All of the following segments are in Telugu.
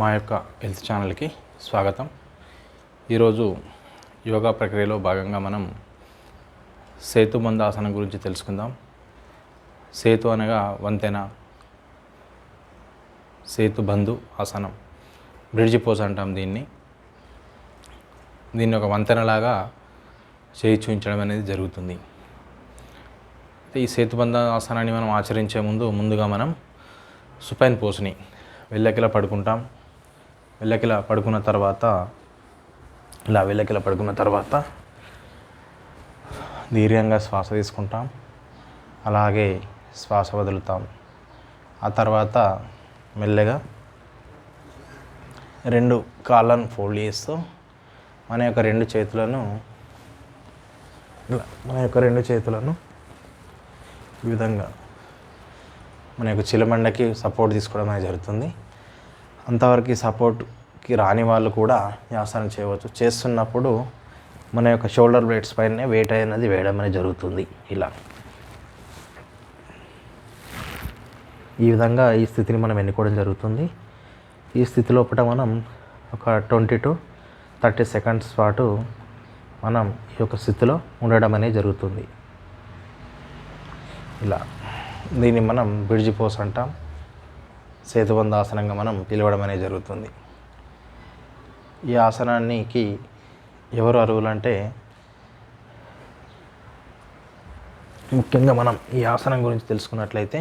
మా యొక్క హెల్త్ ఛానల్కి స్వాగతం. ఈరోజు యోగా ప్రక్రియలో భాగంగా మనం సేతుబంధ ఆసనం గురించి తెలుసుకుందాం. సేతు అనగా వంతెన సేతుబంధు ఆసనం బ్రిడ్జి పోజ్ అంటాం దీన్ని. దీన్ని ఒక వంతెనలాగా చేయి చూపించడం అనేది జరుగుతుంది. ఈ సేతుబంధ ఆసనాన్ని మనం ఆచరించే ముందు ముందుగా మనం సుపైన్ పోస్ని వెళ్ళకిలా పడుకుంటాం. వెళ్ళకిలా పడుకున్న తర్వాత ఇలా వెళ్ళకిలా పడుకున్న తర్వాత ధైర్యంగా శ్వాస తీసుకుంటాం. అలాగే శ్వాస వదులుతాం. ఆ తర్వాత మెల్లగా రెండు కాళ్ళను ఫోల్డ్ చేస్తూ మన యొక్క రెండు చేతులను ఇలా మన యొక్క రెండు చేతులను ఈ విధంగా మన యొక్క చిలమండకి సపోర్ట్ తీసుకోవడం అనేది జరుగుతుంది. అంతవరకు సపోర్ట్కి రాని వాళ్ళు కూడా ఈ చేయవచ్చు. చేస్తున్నప్పుడు మన యొక్క షోల్డర్ బ్లేడ్స్ పైన వెయిట్ అనేది వేయడం అనేది జరుగుతుంది. ఇలా. ఈ విధంగా ఈ స్థితిని మనం ఎన్నుకోవడం జరుగుతుంది. ఈ స్థితి లోపల మనం ఒక ట్వంటీ టు థర్టీ సెకండ్స్ పాటు మనం ఈ యొక్క స్థితిలో ఉండడం అనేది జరుగుతుంది. ఇలా. దీన్ని మనం బ్రిడ్జి పోస్ అంటాం. సేతుబంధ ఆసనంగా మనం పిలవడం అనేది జరుగుతుంది. ఈ ఆసనానికి ఎవరు అరువులంటే ముఖ్యంగా మనం ఈ ఆసనం గురించి తెలుసుకున్నట్లయితే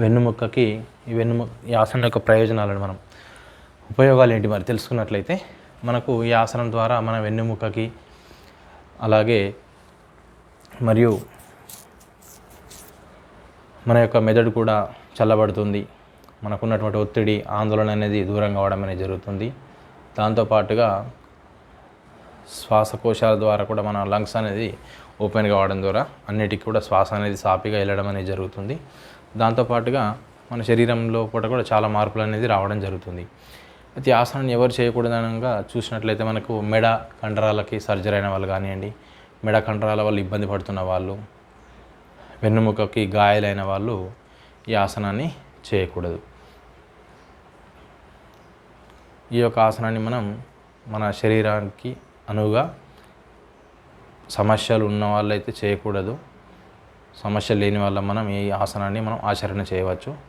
వెన్నుముక్కకి ఈ వెన్నుము ఈ ఆసనం యొక్క ప్రయోజనాలను మనం ఉపయోగాలు ఏంటి మరి తెలుసుకున్నట్లయితే మనకు ఈ ఆసనం ద్వారా మన వెన్నుముక్కకి అలాగే మరియు మన యొక్క మెదడు కూడా చల్లబడుతుంది. మనకున్నటువంటి ఒత్తిడి ఆందోళన అనేది దూరం కావడం అనేది జరుగుతుంది. దాంతోపాటుగా శ్వాసకోశాల ద్వారా కూడా మన లంగ్స్ అనేది ఓపెన్ కావడం ద్వారా అన్నిటికీ కూడా శ్వాస అనేది సాపిగా వెళ్ళడం అనేది జరుగుతుంది. దాంతోపాటుగా మన శరీరంలో పూట కూడా చాలా మార్పులు అనేది రావడం జరుగుతుంది. అయితే ఈ ఆసనాన్ని ఎవరు చేయకూడదనగా చూసినట్లయితే మనకు మెడ కండరాలకి సర్జరీ అయిన వాళ్ళు కానివ్వండి మెడ కండరాల వల్ల ఇబ్బంది పడుతున్న వాళ్ళు వెన్నుముకకి గాయాలైన వాళ్ళు ఈ ఆసనాన్ని చేయకూడదు. ఈ యొక్క ఆసనాన్ని మనం మన శరీరానికి అనువుగా సమస్యలు ఉన్న వాళ్ళైతే చేయకూడదు. సమస్య లేని వాళ్ళ మనం ఈ ఆసనాన్ని మనం ఆచరణ చేయవచ్చు.